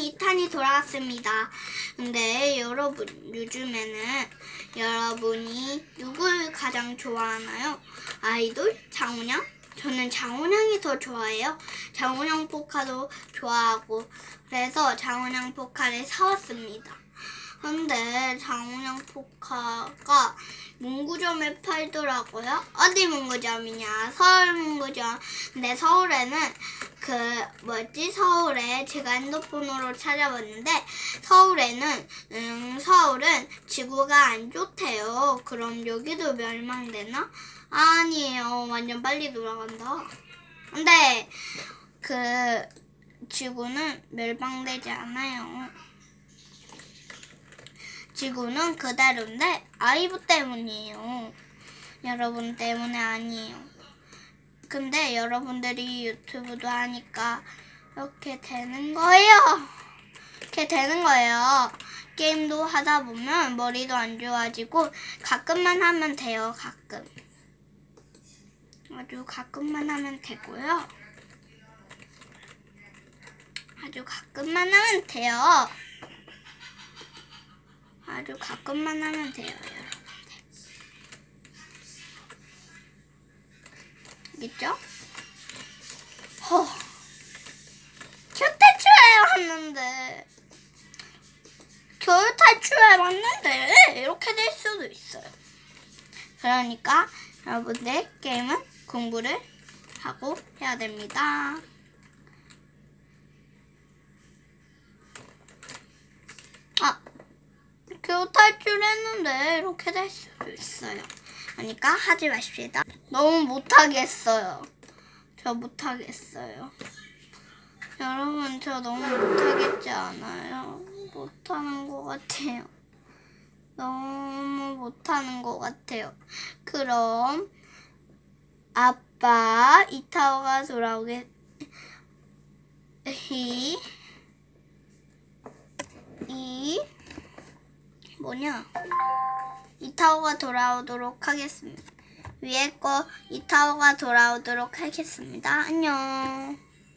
2탄이 돌아왔습니다. 근데 여러분, 요즘에는 여러분이 누굴 가장 좋아하나요? 아이돌? 장훈양? 저는 장훈양이 더 좋아해요. 장훈양 포카도 좋아하고, 그래서 장훈양 포카를 사왔습니다. 근데 장훈양 포카가 문구점에 팔더라고요. 어디 문구점이냐? 서울 문구점. 근데 서울에는 그 뭐지? 서울에 제가 핸드폰으로 찾아봤는데 서울에는 음, 서울은 지구가 안 좋대요. 그럼 여기도 멸망되나? 아니에요. 완전 빨리 돌아간다. 근데 그 지구는 멸망되지 않아요. 지구는 그대로인데 아이브 때문이에요. 여러분 때문에 아니에요. 근데 여러분들이 유튜브도 하니까 이렇게 되는 거예요. 이렇게 되는 거예요. 게임도 하다 보면 머리도 안 좋아지고 가끔만 하면 돼요. 가끔. 아주 가끔만 하면 되고요. 아주 가끔만 하면 돼요. 아주 가끔만 하면 돼요, 여러분들. 알겠죠? 허. 겨울 탈출해 왔는데. 겨울 탈출해 왔는데 이렇게 될 수도 있어요. 그러니까 여러분들 게임은 공부를 하고 해야 됩니다. 겨우 탈출했는데 이렇게 될 수도 있어요. 그러니까 하지 마십시다. 너무 못하겠어요. 저 못하겠어요. 여러분 저 너무 못하겠지 않아요? 못하는 것 같아요. 너무 못하는 것 같아요. 그럼 아빠 이타오가 돌아오게 히 이 뭐냐? 이타오가 돌아오도록 하겠습니다. 위에 거 이타오가 돌아오도록 하겠습니다. 안녕.